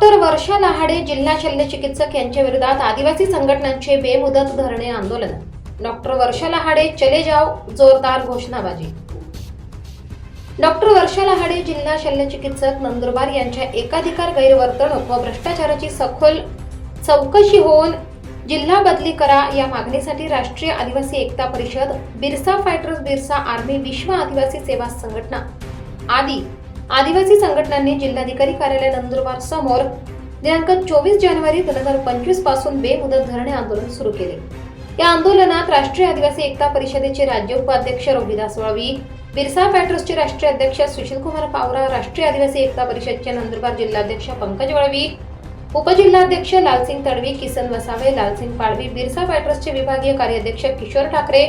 Doctor वर्षा लहाडे जिल्हा शल्य चिकित्सक यांच्या विरोधात आदिवासी संघटनांचे बेमुदत धरणे आंदोलन. डॉक्टर वर्षा लहाडे चले जाओ जोरदार घोषणाबाजी. डॉक्टर वर्षा लहाडे जिल्हा शल्य चिकित्सक नंदुरबार यांच्या एकाधिकार गैरवर्तणूक व भ्रष्टाचाराची सखोल चौकशी होऊन जिल्हा बदली करा या मागणीसाठी राष्ट्रीय आदिवासी एकता परिषद बिरसा फायटर्स बिरसा आर्मी विश्व आदिवासी सेवा संघटना आदी आदिवासी संघटनांनी जिल्हाधिकारी कार्यालय नंदुरबार समोर दिनांक चोवीस जानेवारी दोन हजार पंचवीसपासून बेमुदत धरणे आंदोलन सुरू केले. या आंदोलनात राष्ट्रीय आदिवासी एकता परिषदेचे राज्य उपाध्यक्ष रविदास वळवी बिरसा फॅक्टर्सचे राष्ट्रीय अध्यक्ष सुशीलकुमार पावरा राष्ट्रीय आदिवासी एकता परिषदचे नंदुरबार जिल्हाध्यक्ष पंकज वळवी उपजिल्हाध्यक्ष लालसिंग तडवी किसन वसावे लालसिंग पाडवी बिरसा फॅक्टर्सचे विभागीय कार्याध्यक्ष किशोर ठाकरे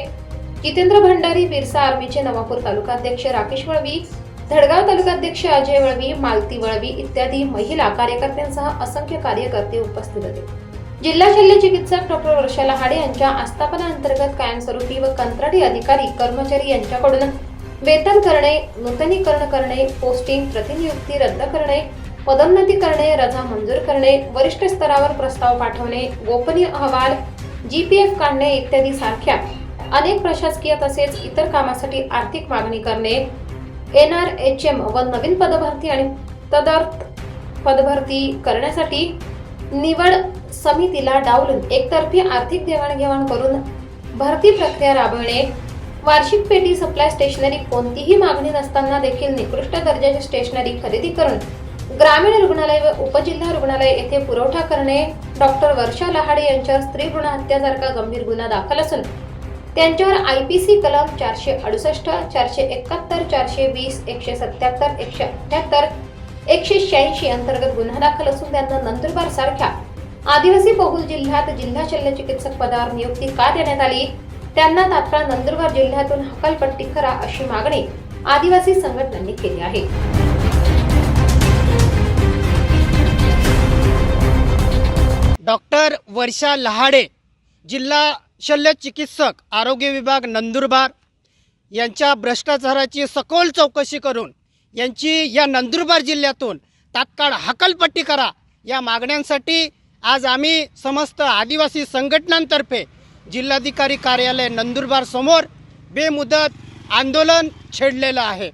जितेंद्र भंडारी बिरसा आर्मीचे नवापूर तालुकाध्यक्ष राकेश वळवी धडगाव तालुकाध्यक्ष अजय वळवी मालती वळवी इत्यादी महिला कार्यकर्त्यांसह असंख्य कार्यकर्ते उपस्थित होते. जिल्हा शल्य चिकित्सक डॉक्टर वर्षा लहाडे यांच्या आस्थापना अंतर्गत कायमस्वरूपी व कंत्राटी अधिकारी कर्मचारी यांच्याकडून वेतन करणे नूतनीकरण करणे पोस्टिंग प्रतिनियुक्ती रद्द करणे पदोन्नती करणे रजा मंजूर करणे वरिष्ठ स्तरावर प्रस्ताव पाठवणे गोपनीय अहवाल जी पी एफ काढणे इत्यादी सारख्या अनेक प्रशासकीय तसेच इतर कामासाठी आर्थिक मागणी करणे एन आर एच एम व नवीन पदभरती आणि तदर्थ पदभरती करण्यासाठी निवड समितीला डावलून एकतर्फी आर्थिक देवाणघेवाण करून भरती प्रक्रिया राबविणे. वार्षिक पेटी सप्लाय स्टेशनरी कोणतीही मागणी नसताना देखील निकृष्ट दर्जाची स्टेशनरी खरेदी करून ग्रामीण रुग्णालय व उपजिल्हा रुग्णालय येथे पुरवठा करणे. डॉक्टर वर्षा लहाडे यांच्यावर स्त्री भ्रूण हत्यासारखा गंभीर गुन्हा दाखल असून त्यांच्यावर आय पी सी कलम चारशे अडुसष्ट चारशे एकाहत्तर चारशे वीस एकशे सत्याहत्तर एकशे अठ्याहत्तर एकशे शहाऐंशी अंतर्गत गुन्हा दाखल असून त्यांना नंदुरबार सारख्या आदिवासी बहुल जिल्ह्यात जिल्हा शल्य चिकित्सक पदावर नियुक्ती का देण्यात आली? त्यांना तात्काळ नंदुरबार जिल्ह्यातून हकालपट्टी करा अशी मागणी आदिवासी संघटनांनी केली आहे. डॉक्टर वर्षा लहाडे जिल्हा शल्य चिकित्सक आरोग्य विभाग नंदुरबार यांच्या भ्रष्टाचाराची सखोल चौकशी करून यांची या नंदुरबार जिल्ह्यातून तात्काळ हकलपट्टी करा या मागण्यांसाठी आज आम्ही समस्त आदिवासी संघटनांतर्फे जिल्हाधिकारी कार्यालय नंदुरबार समोर बेमुदत आंदोलन छेडलेलं आहे.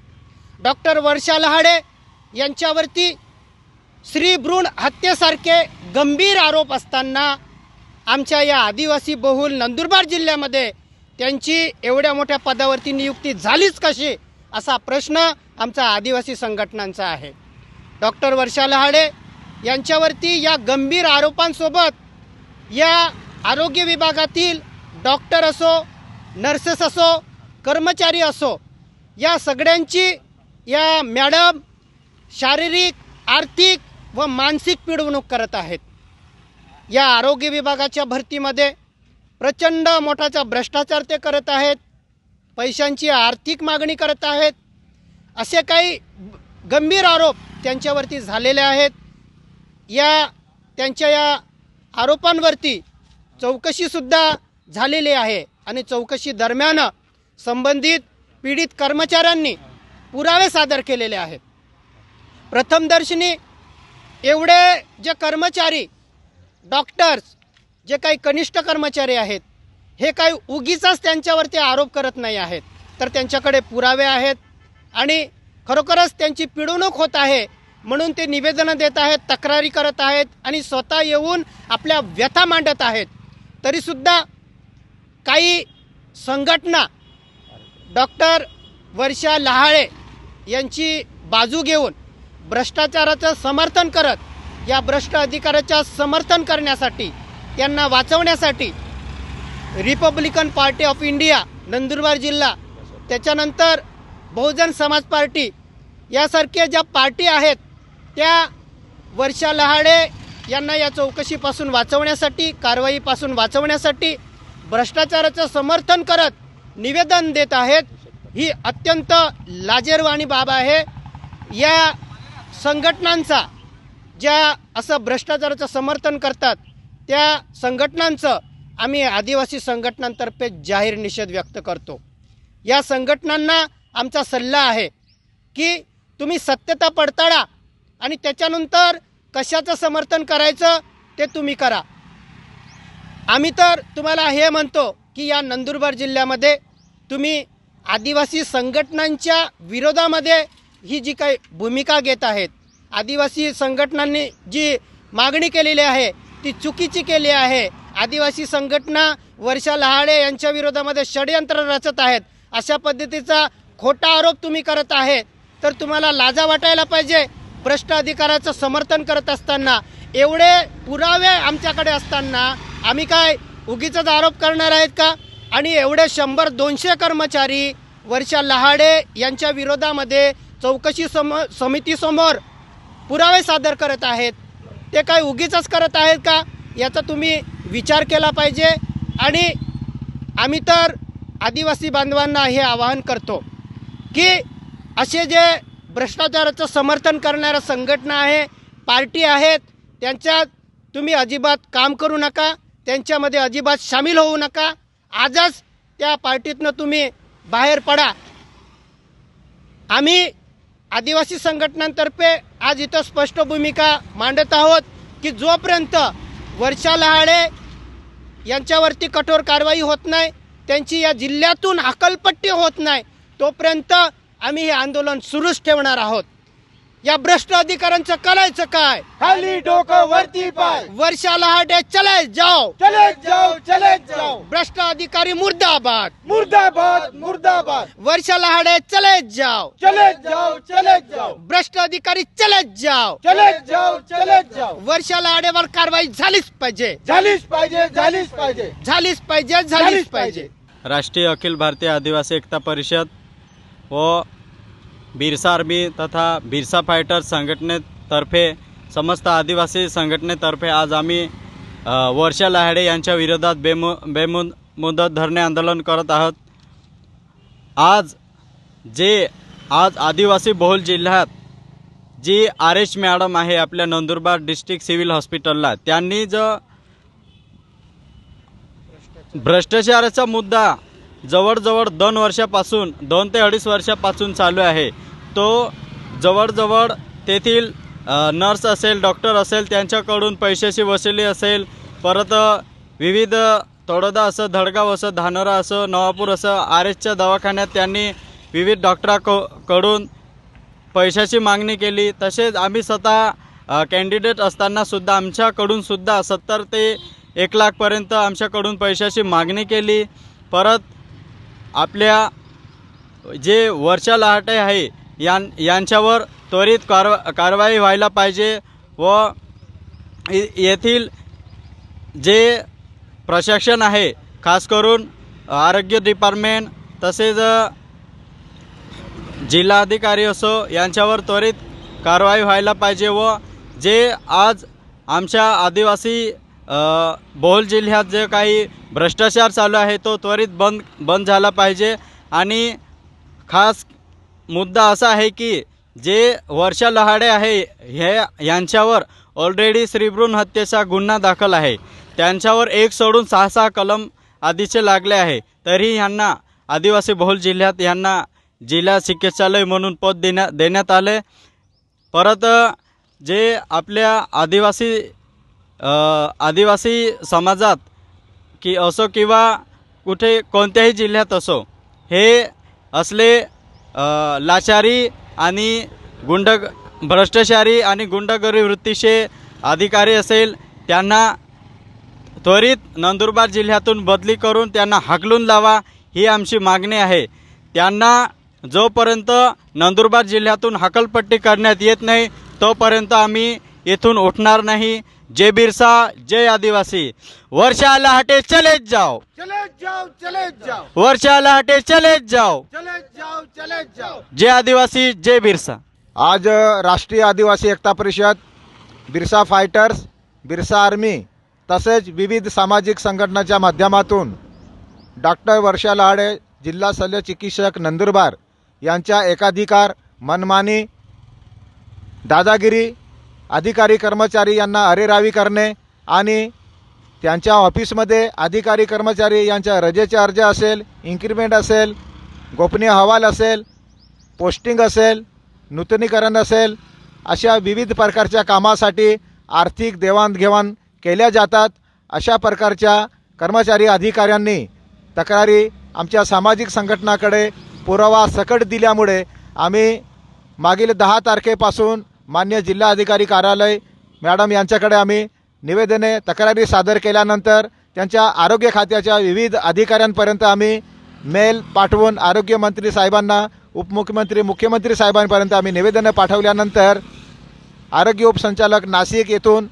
डॉक्टर वर्षा लहाडे यांच्यावरती श्री भ्रूण हत्येसारखे गंभीर आरोप असताना आमच्या या आदिवासी बहुल नंदुरबार जिल्ह्यामध्ये त्यांची एवढ्या मोठ्या पदावरती नियुक्ती झालीच कशी असा प्रश्न आमचा आदिवासी संघटनांचा आहे. डॉक्टर वर्षा लहाडे यांच्यावरती या गंभीर आरोपांसोबत या आरोग्य विभागातील डॉक्टर असो नर्सेस असो कर्मचारी असो या सगळ्यांची या मॅडम शारीरिक आर्थिक व मानसिक पिडवणूक करत आहेत. या आरोग्य विभागाच्या भरतीमध्ये प्रचंड मोठाचा भ्रष्टाचार ते करत आहेत. पैशांची आर्थिक मागणी करत आहेत. असे काही गंभीर आरोप त्यांच्यावरती झालेले आहेत. या त्यांच्या या आरोपांवरती चौकशीसुद्धा झालेली आहे आणि चौकशी दरम्यान संबंधित पीडित कर्मचाऱ्यांनी पुरावे सादर केलेले आहेत. प्रथमदर्शनी एवढे जे कर्मचारी डॉक्टर्स जे काही कनिष्ठ कर्मचारी आहेत हे काही उगीचाच त्यांच्यावरती आरोप करत नाही आहेत. तर त्यांच्याकडे पुरावे आहेत आणि खरोखरच त्यांची पिडवणूक होत आहे म्हणून ते निवेदनं देत आहेत तक्रारी करत आहेत आणि स्वतः येऊन आपल्या व्यथा मांडत आहेत. तरीसुद्धा काही संघटना डॉक्टर वर्षा लहाळे यांची बाजू घेऊन भ्रष्टाचाराचं समर्थन करत या भ्रष्ट अधिकाऱ्याच्या समर्थन करण्यासाठी त्यांना वाचवण्यासाठी Republican party of India Nandurbar जिल्हा त्याच्यानंतर बहुजन समाज पार्टी यासारख्या ज्या पार्टी आहेत त्या वर्षा लहाडे यांना या चौकशीपासून वाचवण्यासाठी कारवाईपासून वाचवण्यासाठी भ्रष्टाचाराचं समर्थन करत निवेदन देत आहेत ही अत्यंत लाजेरवाणी बाब आहे. या संघटनांचा ज्या असं भ्रष्टाचाराचं समर्थन करतात त्या संघटनांचं आम्ही आदिवासी संघटनांतर्फे जाहीर निषेध व्यक्त करतो. या संघटनांना आमचा सल्ला आहे की तुम्ही सत्यता पडताळा आणि त्याच्यानंतर कशाचं समर्थन करायचं ते तुम्ही करा. आम्ही तर तुम्हाला हे म्हणतो की या नंदुरबार जिल्ह्यामध्ये तुम्ही आदिवासी संघटनांच्या विरोधामध्ये ही जी काही भूमिका घेत आहेत आदिवासी संघटनांनी जी मागणी केलेली आहे ती चुकीची केली आहे. आदिवासी संघटना वर्षा लहाडे यांच्या विरोधामध्ये षडयंत्र रचत आहेत. अशा पद्धतीचा खोटा आरोप तुम्ही करत आहे तर तुम्हाला लाजा वाटायला पाहिजे. भ्रष्ट अधिकाराचं समर्थन करत असताना एवढे पुरावे आमच्याकडे असताना आम्ही काय उगीच आरोप करणार आहेत का? आणि एवढे शंभर दोनशे कर्मचारी वर्षा लहाडे यांच्या विरोधामध्ये चौकशी सम समितीसमोर पुरावे सादर करत आहेत. ते काय उगीच करत आहेत का? याचा तुम्ही विचार केला पाहिजे. आणि आम्ही तर आदिवासी बांधवांना हे आवाहन करतो की असे जे भ्रष्टाचाराचं समर्थन करणाऱ्या संघटना आहे पार्टी आहेत त्यांच्यात तुम्ही अजिबात काम करू नका त्यांच्यामध्ये अजिबात सामील होऊ नका. आजच त्या पार्टीतनं तुम्ही बाहेर पडा. आम्ही आदिवासी संघटनांतर्फे आज इथं स्पष्ट भूमिका मांडत आहोत की जोपर्यंत वर्षा लहाडे यांच्यावरती कठोर कारवाई होत नाही त्यांची या जिल्ह्यातून हकलपट्टी होत नाही तोपर्यंत आम्ही हे आंदोलन सुरूच ठेवणार आहोत. या भ्रष्ट अधिकाऱ्यांचं करायचं काय? खाली डोकं वरती पाय. वर्षा लहाडे चले जाओ. चले जाओ चले जाओ. भ्रष्ट अधिकारी मुर्दाबाद. मुर्दाबाद मुर्दाबाद. वर्षा लहाडे चले जाओ. चले जाओ चले जाओ. भ्रष्ट अधिकारी चले जाओ. चले जाओ चले जाओ. वर्षा लहाडेवर कारवाई झालीच पाहिजे. झालीच पाहिजे झालीच पाहिजे. झालीच पाहिजे झालीच पाहिजे. राष्ट्रीय अखिल भारतीय आदिवासी एकता परिषद व बिरसा आर्मी तथा बिरसा फायटर संघटनेतर्फे समस्त आदिवासी संघटनेतर्फे आज आम्ही वर्षा लहाडे यांच्या विरोधात बेमु बेमु मुदत धरणे आंदोलन करत आहोत. आज जे आज आदिवासी बहुल जिल्ह्यात जी आर एच मॅडम आहे आपल्या नंदुरबार डिस्ट्रिक्ट सिव्हिल हॉस्पिटलला त्यांनी जो भ्रष्टाचाराचा मुद्दा जवळजवळ दोन वर्षापासून दोन ते अडीच वर्षापासून चालू आहे. तो जवळजवळ तेथील नर्स असेल डॉक्टर असेल त्यांच्याकडून पैशाची वसुली असेल परत विविध तोडोदा असं धडगाव असं धानोरा असं नवापूर असं आर एसच्या दवाखान्यात त्यांनी विविध डॉक्टराको कडून पैशाची मागणी केली. तसेच आम्ही स्वतः कॅन्डिडेट असताना सुद्धा आमच्याकडून सुद्धा सत्तर ते एक लाखपर्यंत आमच्याकडून पैशाची मागणी केली. परत आपल्या जे वर्षा लहाटे आहे यां यांच्यावर त्वरित कारवा कारवाई व्हायला पाहिजे व येथील जे प्रशासन आहे खास करून आरोग्य डिपार्टमेंट तसेच जिल्हाधिकारी असो यांच्यावर त्वरित कारवाई व्हायला पाहिजे व जे आज आमच्या आदिवासी बोल जिल्ह्यात जे काही भ्रष्टाचार चालू आहे तो त्वरित बंद बंद झाला पाहिजे. आणि खास मुद्दा असा आहे की जे वर्षा लहाडे आहे हे यांच्यावर ऑलरेडी श्रीभ्रूण हत्येचा गुन्हा दाखल आहे. त्यांच्यावर एक सोडून सहा सहा कलम आधीचे लागले आहे. तरी यांना आदिवासी बहुल जिल्ह्यात यांना जिल्हा चिकित्सालय म्हणून पद देण्या देण्यात आले. परत जे आपल्या आदिवासी आदिवासी समाजात की असो किंवा कुठे कोणत्याही जिल्ह्यात असो हे असले लाचारी आणि गुंड भ्रष्टाचारी आणि गुंडगिरी वृत्तीचे अधिकारी असेल त्यांना त्वरित नंदुरबार जिल्ह्यातून बदली करून त्यांना हाकलून लावा ही आमची मागणी आहे. त्यांना जोपर्यंत नंदुरबार जिल्ह्यातून हकलपट्टी करण्यात येत नाही तोपर्यंत आम्ही येथून उठणार नाही. जय बिरसा जय आदिवासी. वर्षा लहाटे चलेच जाओ चले जाओ चले जाओ वर्षा लहाटे चलेच जाओ चले जाओ चले जाओ जय आदिवासी जय बिरसा. आज राष्ट्रीय आदिवासी एकता परिषद बिरसा फायटर्स बिरसा आर्मी तसेच विविध सामाजिक संघटनाच्या माध्यमातून डॉक्टर वर्षा लहाडे जिल्हा शल्य चिकित्सक नंदुरबार यांच्या एकाधिकार मनमानी दादागिरी अधिकारी कर्मचारी यांना अरेरावी करणे आणि त्यांच्या ऑफिसमध्ये अधिकारी कर्मचारी यांच्या रजेचे अर्ज असेल इन्क्रिमेंट असेल गोपनीय अहवाल असेल पोस्टिंग असेल नूतनीकरण असेल अशा विविध प्रकारच्या कामासाठी आर्थिक देवाणघेवाण केल्या जातात. अशा प्रकारच्या कर्मचारी अधिकाऱ्यांनी तक्रारी आमच्या सामाजिक संघटनाकडे पुरावा सकट दिल्यामुळे आम्ही मागील दहा तारखेपासून मान्य जिल्हाधिकारी कार्यालय मॅडम यांच्याकडे आम्ही निवेदने तक्रारी सादर केल्यानंतर त्यांच्या आरोग्य खात्याच्या विविध अधिकाऱ्यांपर्यंत आम्ही मेल पाठवून आरोग्यमंत्री साहेबांना उपमुख्यमंत्री मुख्यमंत्री साहेबांपर्यंत आम्ही निवेदनं पाठवल्यानंतर आरोग्य उपसंचालक नाशिक येथून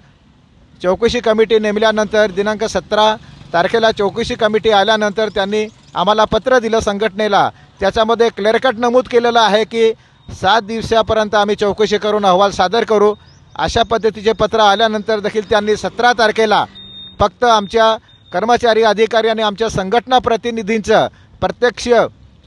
चौकशी कमिटी नेमल्यानंतर दिनांक सतरा तारखेला चौकशी कमिटी आल्यानंतर त्यांनी आम्हाला पत्र दिलं संघटनेला. त्याच्यामध्ये क्लिअरकट नमूद केलेलं आहे की सात दिवसापर्यंत आम्ही चौकशी करून अहवाल सादर करू. अशा पद्धतीचे पत्र आल्यानंतर देखील त्यांनी सतरा तारखेला फक्त आमच्या कर्मचारी अधिकारी आणि आमच्या संघटना प्रतिनिधींचं प्रत्यक्ष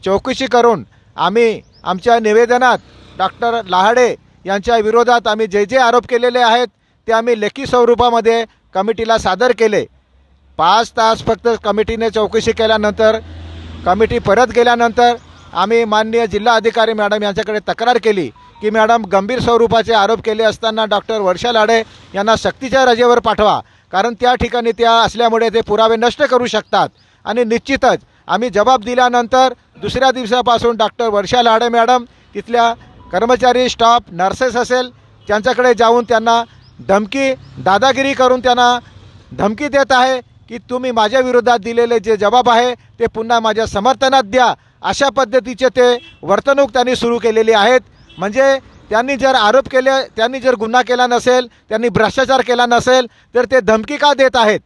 चौकशी करून आम्ही आमच्या निवेदनात डॉक्टर लहाडे यांच्या विरोधात आम्ही जे जे आरोप केलेले आहेत ते आम्ही लेखी स्वरूपामध्ये कमिटीला सादर केले. पाच तास फक्त कमिटीने चौकशी केल्यानंतर कमिटी परत गेल्यानंतर आम्ही माननीय जिल्हा अधिकारी मॅडम यांच्याकडे तक्रार केली की मॅडम गंभीर स्वरूपाचे आरोप केले असताना डॉक्टर वर्षा लाडे यांना सक्तीच्या रजेवर पाठवा. कारण त्या ठिकाणी त्या असल्यामुळे ते पुरावे नष्ट करू शकतात. आणि निश्चितच आम्ही जबाब दिल्यानंतर दुसऱ्या दिवसापासून डॉक्टर वर्षा लाडे मॅडम तिथल्या कर्मचारी स्टाफ नर्सेस असेल त्यांच्याकडे जाऊन त्यांना धमकी दादागिरी करून त्यांना धमकी देत आहे. की तुम्ही माझ्या विरोधात दिलेले जे जबाब आहे ते पुन्हा माझ्या समर्थनात द्या. अशा पद्धतीचे ते वर्तणूक त्यांनी सुरू केलेली आहेत. म्हणजे त्यांनी जर आरोप केले त्यांनी जर गुन्हा केला नसेल त्यांनी भ्रष्टाचार केला नसेल तर ते धमकी का देत आहेत?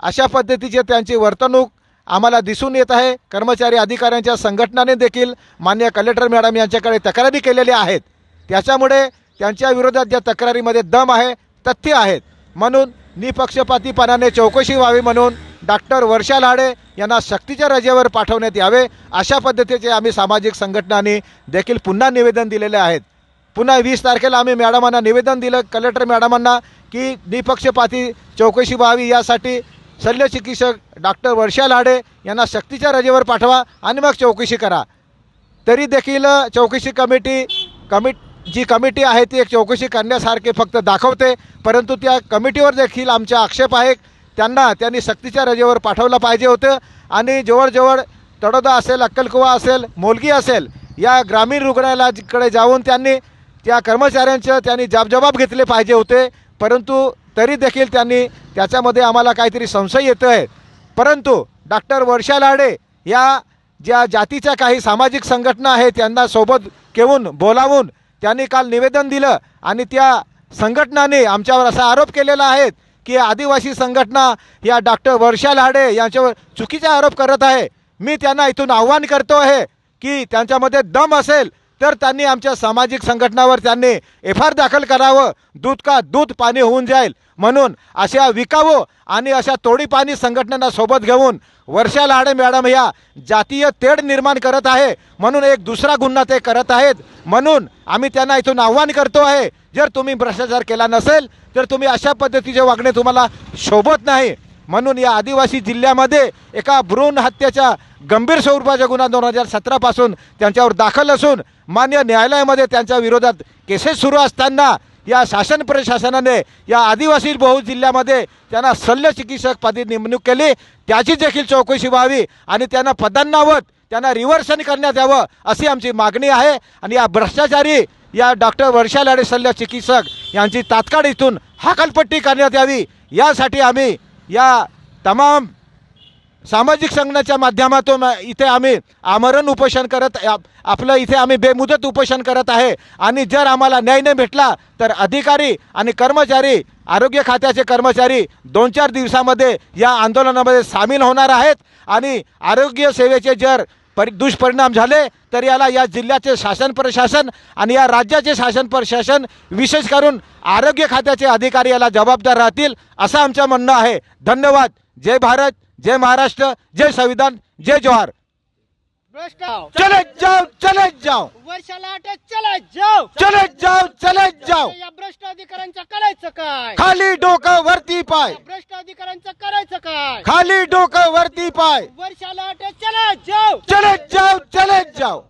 अशा पद्धतीचे त्यांची वर्तणूक आम्हाला दिसून येत आहे. कर्मचारी अधिकाऱ्यांच्या संघटनाने देखील मान्य कलेक्टर मॅडम यांच्याकडे तक्रारी केलेल्या आहेत. त्याच्यामुळे त्यांच्या विरोधात ज्या तक्रारीमध्ये दम आहे तथ्य आहेत. म्हणून निपक्षपातीपणाने चौकशी व्हावी म्हणून डॉक्टर वर्षा लाडे यांना सक्तीच्या रजेवर पाठवण्यात यावे अशा पद्धतीचे आम्ही सामाजिक संघटनांनी देखील पुन्हा निवेदन दिलेले आहेत. पुन्हा वीस तारखेला आम्ही मॅडमांना निवेदन दिलं कलेक्टर मॅडमांना की निपक्षपाती चौकशी व्हावी यासाठी शल्य चिकित्सक डॉक्टर वर्षा लाडे यांना सक्तीच्या रजेवर पाठवा आणि मग चौकशी करा. तरी देखील चौकशी कमिटी कमिट जी कमिटी आहे ती एक चौकशी करण्यासारखे फक्त दाखवते परंतु त्या कमिटीवर देखील आमचा आक्षेप आहे त्यांना त्यांनी सक्तीच्या रजेवर पाठवलं पाहिजे होतं. आणि जवळजवळ तडोदा असेल अक्कलकुवा असेल मोलगी असेल या ग्रामीण रुग्णालयाकडे जाऊन त्यांनी त्या कर्मचाऱ्यांचं त्यांनी जाबजबाब घेतले पाहिजे होते. परंतु तरी देखील त्यांनी त्याच्यामध्ये आम्हाला काहीतरी संशय येतो आहे परंतु डॉक्टर वर्षा लाडे या ज्या जातीच्या काही सामाजिक संघटना आहेत त्यांना सोबत घेऊन बोलावून त्यांनी काल निवेदन दिलं आणि त्या संघटनाने आमच्यावर असा आरोप केलेला आहे की आदिवासी संघटना या डॉक्टर वर्षा लाडे यांच्यावर चुकीचा आरोप करत आहे. मी त्यांना इथून आव्हान करतो आहे की त्यांच्यामध्ये दम असेल तर त्यांनी आमच्या सामाजिक संघटनावर त्यांनी एफ आर दाखल करावं. दूध का दूध पाणी होऊन जाईल. म्हणून अशा विकावं आणि अशा तोडीपाणी संघटनांना सोबत घेऊन वर्षा लाडे मॅडम या जातीय तेढ निर्माण करत आहे. म्हणून एक दुसरा गुन्हा ते करत आहेत. म्हणून आम्ही त्यांना इथून आव्हान करतो आहे. जर तुम्ही भ्रष्टाचार केला नसेल तर तुम्ही अशा पद्धतीचे वागणे तुम्हाला शोभत नाही. म्हणून या आदिवासी जिल्ह्यामध्ये एका भ्रूण हत्येच्या गंभीर स्वरूपाचा गुन्हा दोन हजार सतरापासून त्यांच्यावर दाखल असून मान्य न्यायालयामध्ये त्यांच्या विरोधात केसेस सुरू असताना या शासन प्रशासनाने या आदिवासी बहु जिल्ह्यामध्ये त्यांना शल्य चिकित्सक पदी नेमणूक केली. त्याची देखील चौकशी व्हावी आणि त्यांना पदांनावत त्यांना रिव्हर्सन करण्यात यावं अशी आमची मागणी आहे. आणि या भ्रष्टाचारी या डॉक्टर वर्षा लाडे शल्य चिकित्सक यांची तात्काळ इथून हाकलपट्टी करण्यात यावी. यासाठी आम्ही या तमाम सामाजिक संघटनाच्या माध्यमातून इथे आम्ही आमरण उपोषण करत आप- आपलं इथे आम्ही बेमुदत उपोषण करत आहे. आणि जर आम्हाला न्याय नाही भेटला तर अधिकारी आणि कर्मचारी आरोग्य खात्याचे कर्मचारी दोन चार दिवसामध्ये या आंदोलनामध्ये सामील होणार आहेत. आणि आरोग्य सेवेचे जर परि दुष्परिणाम झाले तर याला या जिल्ह्याचे शासन प्रशासन आणि या राज्याचे शासन प्रशासन विशेष करून आरोग्य खात्याचे अधिकारी याला जबाबदार राहतील असं आमचं म्हणणं आहे. धन्यवाद. जय भारत. जय महाराष्ट्र जय संविधान जय जोहार भ्रष्ट चले जाओ चले जाओ। वर्षाला अटक चला जाओ। चले जाओ चले जाओ। या भ्रष्ट अधिकाऱ्यांचं करायचं काय? खाली डोकं वरती पाय। भ्रष्ट अधिकाऱ्यांचं करायचं काय? खाली डोकं वरती पाय। वर्षाला अटक चला जाओ। चले जाओ चले जाओ।